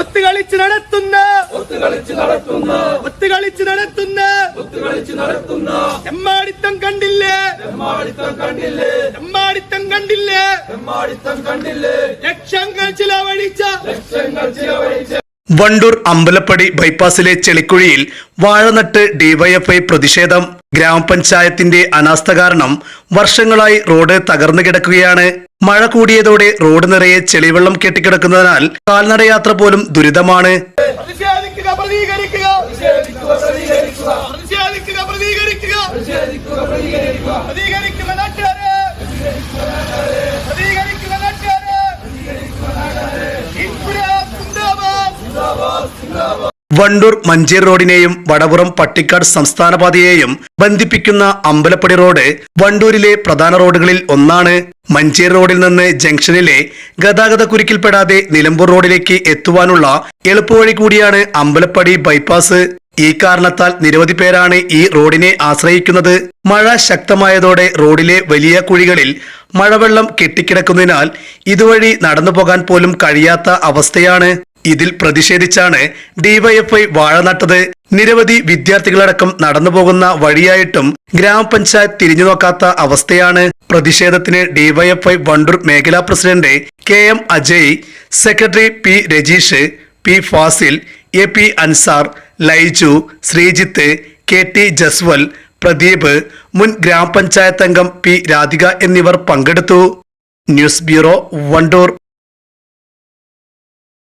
ഒത്തുകളിച്ച് നടത്തുന്ന ഒത്തുകളിച്ച് നടത്തുന്ന ഒത്തുകളിച്ച് നടത്തുന്ന ഒത്തുകളിച്ച് നടത്തുന്ന എമ്മാടിത്തം കണ്ടില്ലേ? എമ്മാടിത്തം കണ്ടില്ലേ? എമ്മാടിത്തം കണ്ടില്ലേ? എമ്മാടിത്തം കണ്ടില്ലേ? ലക്ഷങ്ങൾ ചിലവഴിച്ച ലക്ഷങ്ങൾ ചിലവഴിച്ച വണ്ടൂർ അമ്പലപ്പടി ബൈപ്പാസിലെ ചെളിക്കുഴിയിൽ വാഴനട്ട് ഡിവൈഎഫ്ഐ പ്രതിഷേധം. ഗ്രാമപഞ്ചായത്തിന്റെ അനാസ്ഥ കാരണം വർഷങ്ങളായി റോഡ് തകർന്നു കിടക്കുകയാണ്. മഴ കൂടിയതോടെ റോഡ് നിറയെ ചെളിവെള്ളം കെട്ടിക്കിടക്കുന്നതിനാൽ കാൽനടയാത്ര പോലും ദുരിതമാണ്. വണ്ടൂർ മഞ്ചേർ റോഡിനെയും വടപുറം പട്ടിക്കാട് സംസ്ഥാനപാതയെയും ബന്ധിപ്പിക്കുന്ന അമ്പലപ്പടി റോഡ് വണ്ടൂരിലെ പ്രധാന റോഡുകളിൽ ഒന്നാണ്. മഞ്ചേർ റോഡിൽ നിന്ന് ജംഗ്ഷനിലെ ഗതാഗത കുരുക്കിൽപ്പെടാതെ നിലമ്പൂർ റോഡിലേക്ക് എത്തുവാനുള്ള എളുപ്പവഴി കൂടിയാണ് അമ്പലപ്പടി ബൈപ്പാസ്. ഈ കാരണത്താൽ നിരവധി പേരാണ് ഈ റോഡിനെ ആശ്രയിക്കുന്നത്. മഴ ശക്തമായതോടെ റോഡിലെ വലിയ കുഴികളിൽ മഴവെള്ളം കെട്ടിക്കിടക്കുന്നതിനാൽ ഇതുവഴി നടന്നു പോകാൻ പോലും കഴിയാത്ത അവസ്ഥയാണ്. ഇതിൽ പ്രതിഷേധിച്ചാണ് ഡിവൈഎഫ്ഐ വാഴ നട്ടത്. നിരവധി വിദ്യാർത്ഥികളടക്കം നടന്നുപോകുന്ന വഴിയായിട്ടും ഗ്രാമപഞ്ചായത്ത് തിരിഞ്ഞു നോക്കാത്ത അവസ്ഥയാണ്. പ്രതിഷേധത്തിന് ഡിവൈഎഫ്ഐ വണ്ടൂർ മേഖലാ president K M Ajay secretary P Rajeesh P Fazil A P Ansar Laiju Sreejith K T Jaswal Pradeep മുൻ ഗ്രാമപഞ്ചായത്ത് അംഗം പി രാധിക എന്നിവർ പങ്കെടുത്തു. News bureau Wandoor.